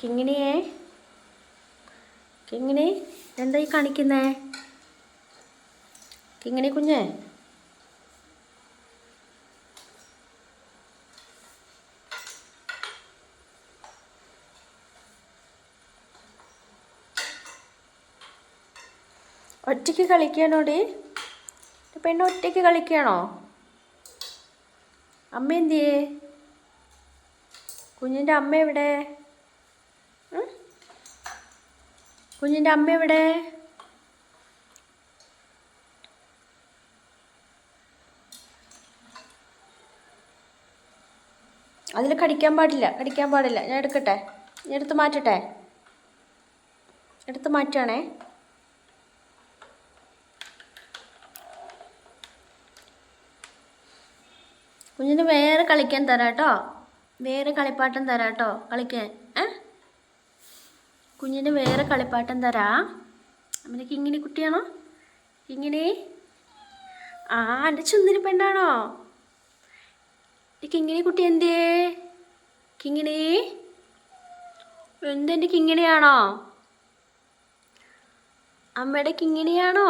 കിങ്ങിണിയേ കിങ്ങിണി എന്താ ഈ കാണിക്കുന്നേ? കിങ്ങിണി കുഞ്ഞേ? ഒറ്റയ്ക്ക് കളിക്കണോടി? പെണ്ണ് ഒറ്റയ്ക്ക് കളിക്കണോ? അമ്മ എന്തിയേ? കുഞ്ഞിന്റെ അമ്മ എവിടെ? കുഞ്ഞിന്റെ അമ്മ എവിടെ? അതിൽ കടിക്കാൻ പാടില്ല കടിക്കാൻ പാടില്ല. ഞാൻ എടുക്കട്ടെ? ഞാൻ എടുത്ത് മാറ്റട്ടെ? എടുത്ത് മാറ്റണേ കുഞ്ഞിന് വേറെ കളിക്കാൻ തരാട്ടോ വേറെ കളിപ്പാട്ടം തരാട്ടോ കളിക്കാൻ ഏ? കുഞ്ഞിന് വേറെ കളിപ്പാട്ടം തരാ അമ്മനെ കിങ്ങിണി കുട്ടിയാണോ? കിങ്ങിണി ആ എന്റെ ചുന്തിരി പെണ്ണാണോ? കിങ്ങിണി കുട്ടി എന്തേ? കിങ്ങിണി എന്തെന്റെ കിങ്ങിണിയാണോ അമ്മയുടെ കിങ്ങിണിയാണോ